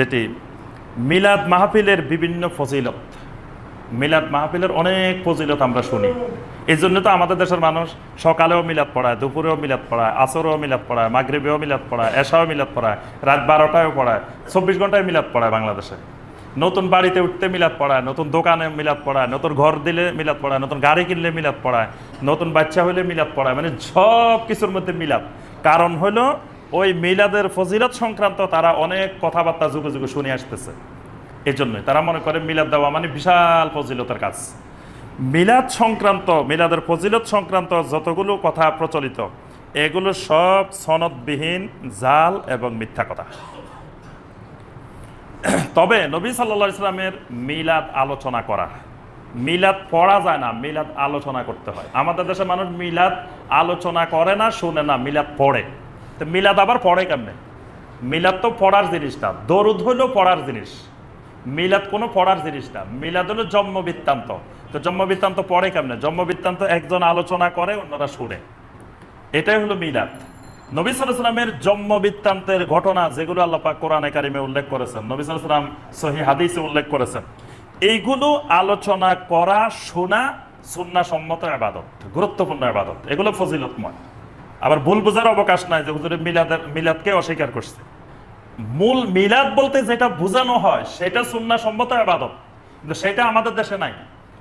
যেটি মিলাদ মাহফিলের বিভিন্ন ফজিলত মিলাদ মাহফিলের অনেক ফজিলত আমরা শুনি এই জন্য তো আমাদের দেশের মানুষ সকালেও মিলাদ পড়ায় দুপুরেও মিলাদ পড়ায় আসরেও মিলাদ পড়ায় মাগরিবেও মিলাদ পড়ায় এশাও মিলাদ পড়ায় রাত বারোটায়ও পড়ায় চব্বিশ ঘন্টায় মিলাদ পড়ায় বাংলাদেশে নতুন বাড়িতে উঠতে মিলাদ পড়ায় নতুন দোকানে মিলাদ পড়ায় নতুন ঘর দিলে মিলাদ পড়ায় নতুন গাড়ি কিনলে মিলাদ পড়ায় নতুন বাচ্চা হইলে মিলাদ পড়ায় মানে সব কিছুর মধ্যে মিলাদ কারণ হলো ওই মিলাদের ফজিলত সংক্রান্ত তারা অনেক কথাবার্তা যুগে যুগে শুনে আসতেছে। এই জন্যই তারা মনে করে মিলাদ দেওয়া মানে বিশাল ফজিলতের কাজ। মিলাদ সংক্রান্ত, মিলাদের ফজিলত সংক্রান্ত যতগুলো কথা প্রচলিত, এগুলো সব সনদবিহীন, জাল এবং মিথ্যা কথা। তবে নবী সাল্লা ইসলামের মিলাদ আলোচনা করা, মিলাদ পড়া যায় না, মিলাদ আলোচনা করতে হয়। আমাদের দেশে মানুষ মিলাদ আলোচনা করে না, শুনে না, মিলাদ পড়ে। তো মিলাদ আবার পড়ে কেমনে? মিলাদ তো পড়ার জিনিসটা। দরুদ হইলেও পড়ার জিনিস। মিলাদ কোনো পড়ার জিনিস না। মিলাদ হলো জন্ম বৃত্তান্ত। তো জন্ম বৃত্তান্ত পড়ে কেমনে? জন্ম বৃত্তান্ত একজন আলোচনা করে, অন্যরা শুনে। এটাই হলো মিলাদ। নবী সালামের জন্ম বৃত্তান্তের ঘটনা, যেগুলো আল্লাপাক কোরআনে কারিমে উল্লেখ করেছেন, নবী সালাম সহি হাদিসে উল্লেখ করেছেন, এইগুলো আলোচনা করা, শোনা সুন্না সম্মত আবাদত, গুরুত্বপূর্ণ আবাদত। এগুলো ফজিলতময়। আবার ভুল বোঝার অবকাশ নাই যে হুজুরে মিলাদের মিলাদকে অস্বীকার করছে। মূল মিলাদ বলতে যেটা বোঝানো হয়, সেটা সুন্না সম্মত আবাদত। কিন্তু সেটা আমাদের দেশে নাই।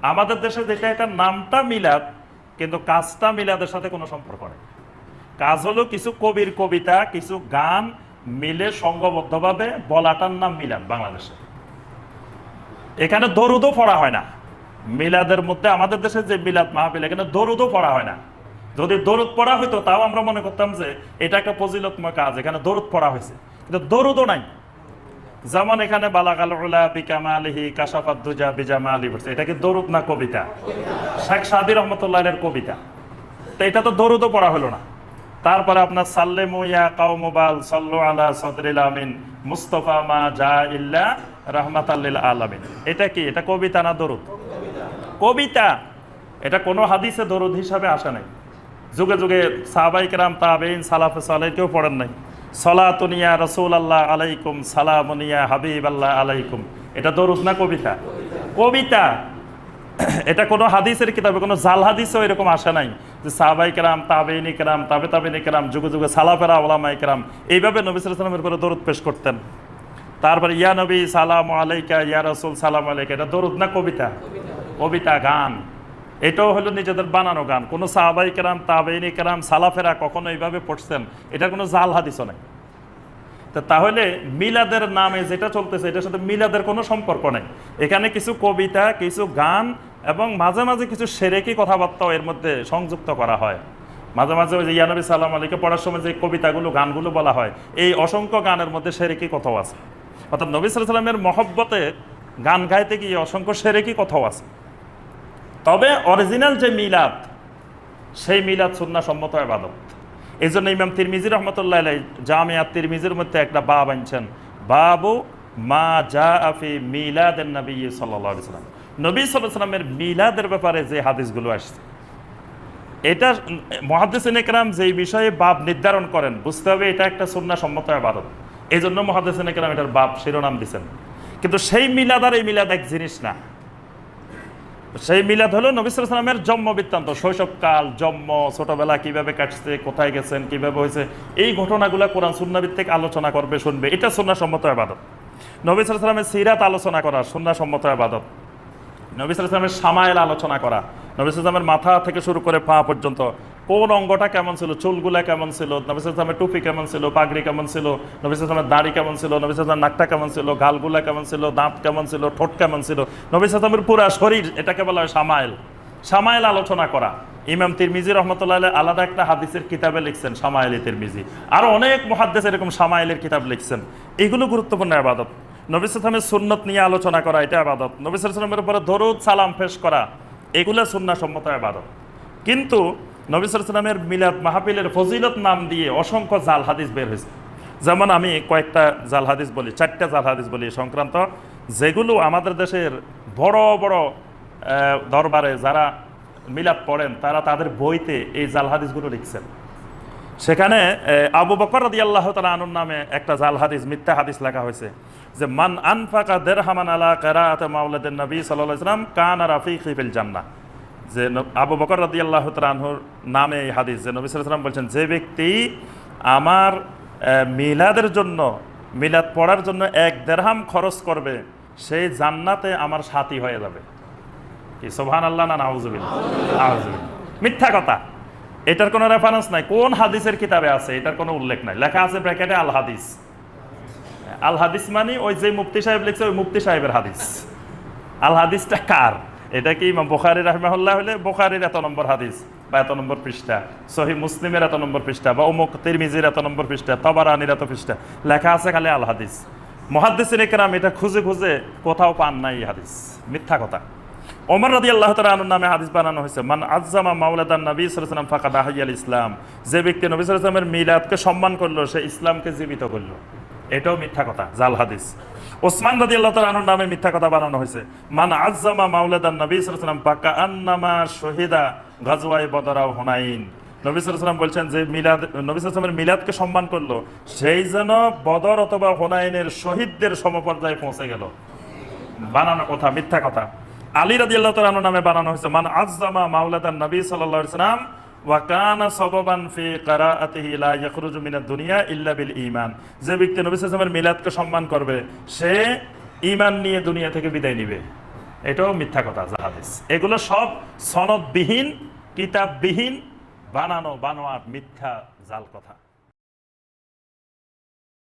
আমাদের দেশে যেটা, এটা নামটা মিলাদ, কিন্তু কাজটা মিলাদের সাথে কোনো সম্পর্ক নেই। কাজ হলো কিছু কবির কবিতা, কিছু গান মিলে সংঘবদ্ধভাবে বলাটার নাম মিলাদ বাংলাদেশে। এখানে দরুদও পড়া হয় না। মিলাদের মধ্যে আমাদের দেশে যে মিলাদ মাহফিল, এখানে দরুদও পড়া হয় না। যদি দরুদ পড়া হইতো, তাও আমরা মনে করতাম যে এটা একটা ফজিলতময় কাজ, এখানে দরুদ পড়া হয়েছে। কিন্তু দরুদও নাই। যেমন এখানে বালাকাল উলা বিকামা আলিহি কাশাফাত দুজা বিজামা আলী বলছে। এটা কি দরুদ না কবিতা? শেখ সাদি রহমতুল্লাহ কবিতা। তো এটা তো দরুদও পড়া হলো না। তারপরে আপনার সাল্লে মুয়া কাউমুবাল সাল্লু আলা সদরিল আমিন, মুস্তফা মা জা ইল্লা রহমাত আল্লিল আলামিন। এটা কি? এটা কবিতা না দরুদ? কবিতা। এটা কোনো হাদিসে দরুদ হিসাবে আসা নাই। যুগে যুগে সাহাবাইকরাম তাবেইন সালাফে সালাই কেউ পড়েন নাই। সলাতুনিয়া রসুল আল্লাহ আলাইকুম সালামুনিয়া হাবিব আল্লাহ আলাইকুম। এটা দরুদ না কবিতা? কবিতা। এটা কোনো হাদিসের কিতাবে, কোনো জাল হাদিসও এরকম আসে নাই যে সাহাবাই কেরাম তাবেইনি কেরাম, তাবে তাবেইনি কেরাম, যুগে যুগে সালাফেরা ওলামাই কেরাম এইভাবে নবী সালামের উপরে দরুদ পেশ করতেন। তারপরে, ইয়া নবী, সালাম আলাইকা, ইয়া রসুল, সালাম আলাইকা, এটা দরুদ না কবিতা? কবিতা, গান। এটাও হলো নিজেদের বানানো গান। কোনো সাহাবাই কেরাম, তাবেইনি কেরাম, সালাফেরা কখনো এইভাবে পড়ছেন? এটা কোনো জাল হাদিসও নাই। তা তাহলে মিলাদের নামে যেটা চলতেছে, এটার সাথে মিলাদের কোনো সম্পর্ক নেই। এখানে কিছু কবিতা, কিছু গান এবং মাঝে মাঝে কিছু সেরেকি কথাবার্তাও এর মধ্যে সংযুক্ত করা হয়। মাঝে মাঝে ওই যে ইয়ানবী সাল্লাম আলীকে পড়ার সময় যে কবিতাগুলো, গানগুলো বলা হয়, এই অসংখ্য গানের মধ্যে সেরেকি কথাও আছে। অর্থাৎ নবী সাল্লামের মহব্বতে গান গাইতে গিয়ে অসংখ্য সেরেকি কথাও আছে। তবে অরিজিনাল যে মিলাদ, সেই মিলাদ সুন্না সম্মত আবাদত এই জন্য ইমাম তিরমিজি রহমতুল্লাহ জামিয়া তিরমিজির মধ্যে একটা বাব আনছেন। বাবু মা জা আফি মিলাদের নবী সাল্লাম। নবী সাল্লাহ সাল্লামের মিলাদের ব্যাপারে যে হাদিসগুলো আসছে, এটা মহাদিসিন একরাম যেই বিষয়ে বাপ নির্ধারণ করেন, বুঝতে হবে এটা একটা সুন্না সম্মত আবাদত এই জন্য মহাদিসিন একরাম এটার বাপ শিরোনাম দিচ্ছেন কিন্তু সেই মিলাদ আর এই মিলাদ এক জিনিস না। সেই মিলাদ হলো নবী সালামের জন্ম বৃত্তান্ত। শৈশবকাল জন্ম, ছোটবেলা, কীভাবে কাটছে, কোথায় গেছেন, কীভাবে হয়েছে, এই ঘটনাগুলো কোরআন সুন্নাভিত্তিক আলোচনা করবে, শুনবে। এটা সুন্নাসম্মত আবাদত। নবী সালামের সিরাত আলোচনা করা সুন্নাসম্মত আবাদত। নবী সামায়েল সামাইল আলোচনা করা। নবী সালামের মাথা থেকে শুরু করে পা পর্যন্ত কোন অঙ্গটা কেমন ছিল? চুলগুলা কেমন ছিল? নবী সালামের টুপি কেমন ছিল? পাগড়ি কেমন ছিল? নবী সালামের দাড়ি কেমন ছিল? নবী সালামের নাকটা কেমন ছিল? গালগুলা কেমন ছিল? দাঁত কেমন ছিল? ঠোঁট কেমন ছিল? নবী সালামের পুরা শরীর এটাকে বলা হয় সামাইল সামাইল আলোচনা করা। ইমাম তিরমিজি রহমতুল্লাহ আলাদা একটা হাদিসের কিতাবে লিখছেন সামাইলি তিরমিজি। আর অনেক মহাদ্দেশ এরকম সামাইলের কিতাব লিখছেন। এগুলো গুরুত্বপূর্ণ আবাদত। নবী সালামের সুন্নত নিয়ে আলোচনা করা এটা আবাদত। নবী সালামের উপরে দরুদ, সালাম, পেশ করা, এগুলো সুন্না সম্মত আবাদত। কিন্তু নবী সালামের মিলাদ মাহফিলের ফজিলত নাম দিয়ে অসংখ্য জাল হাদিস বের হয়েছে। যেমন আমি কয়েকটা জাল হাদিস বলি, চারটা জাল হাদিস বলি সংক্রান্ত। যেগুলো আমাদের দেশের বড় বড় দরবারে যারা মিলাদ পড়েন, তারা তাদের বইতে এই জাল হাদিসগুলো লিখছেন। সেখানে আবু বকর রাদি আল্লাহ তালা আনুর নামে একটা জাল হাদিস, মিথ্যা হাদিস লেখা হয়েছে যে, মান আনফাকা দেরহামান আলা কেরাত মাউলাদের নবী সাল্লাহ ইসলাম কান আর আফি খিফিল জান্না যে আবু বকর রাদি আল্লাহ আনহুর নামে এই হাদিস যে নবী সাল্লাম বলছেন যে ব্যক্তি আমার মিলাদের জন্য মিলাদ পড়ার জন্য এক দেড়হাম খরচ করবে সেই জান্নাতে আমার সাথী হয়ে যাবে। কি সোহান আল্লাহ না নাউজুবিল মিথ্যা কথা। এটার কোনো রেফারেন্স নাই। কোন হাদিসের কিতাবে আছে এটার কোনো উল্লেখ নাই। লেখা আছে ব্র্যাকেটে আল হাদিস। আল হাদিস মানে ওই যে মুফতি সাহেব লিখছে ওই মুফতি সাহেবের হাদিস। আল হাদিসটা কার? এটা কি ইমাম বোখারি রাহমাহুল্লাহ হলে? বোখারির এত নম্বর হাদিস বা এত নম্বর পৃষ্ঠা সহি মুসলিমের এত নম্বর পৃষ্ঠা বা অমুক তিরমিজির এত নম্বর পৃষ্ঠা, তবারানির এত পৃষ্ঠা, লেখা আছে খালি আল হাদিস। মহাদ্দিসিন একরাম এটা খুঁজে খুঁজে কোথাও পান নাই এই হাদিস। মিথ্যা কথা। ওমর রাদি আল্লাহ তালুর নামে হাদিস বানানো হয়েছে, মান আজ্জামা মাওলাদান নবী সালাম ফাঁকা দাহাইয়াল ইসলাম। যে ব্যক্তি নবী সালামের মিলাদকে সম্মান করল, সে ইসলামকে জীবিত করল। এটাও মিথ্যা কথা, জাল হাদিস। ওসমান রাদি আল্লাহ তালুর নামে মিথ্যা কথা বানানো হয়েছে। মান আজ্জামা মাওলাদান নবী সালাম পাকা আন্নামা শহীদা গাজওয়াই বদরাও হুনাইন। নবী সালাম বলছেন যে মিলাদ, নবী সালামের মিলাদকে সম্মান করল। সেই যেন বদর অথবা হোনাইনের শহীদদের সমপর্যায়ে পৌঁছে গেল। বানানো কথা, মিথ্যা কথা। আলী রাদি আল্লাহ তালানোর নামে বানানো হয়েছে, মান আজ্জামা মাওলাদান নবী আলাইহি সাল্লাম ওয়া কানা সাবাবান ফি কারাআতিহি লা ইয়াখরুজু মিনাদ দুনিয়া ইল্লা বিল ঈমান। যে ব্যক্তি নবী সাল্লাল্লাহু মিলাদকে সম্মান করবে, সে ঈমান নিয়ে দুনিয়া থেকে বিদায় নিবে। এটাও মিথ্যা কথা জাহাদিস এগুলো সব সনদবিহীন, কিতাববিহীন, বানানো বানোয়ার মিথ্যা, জাল কথা।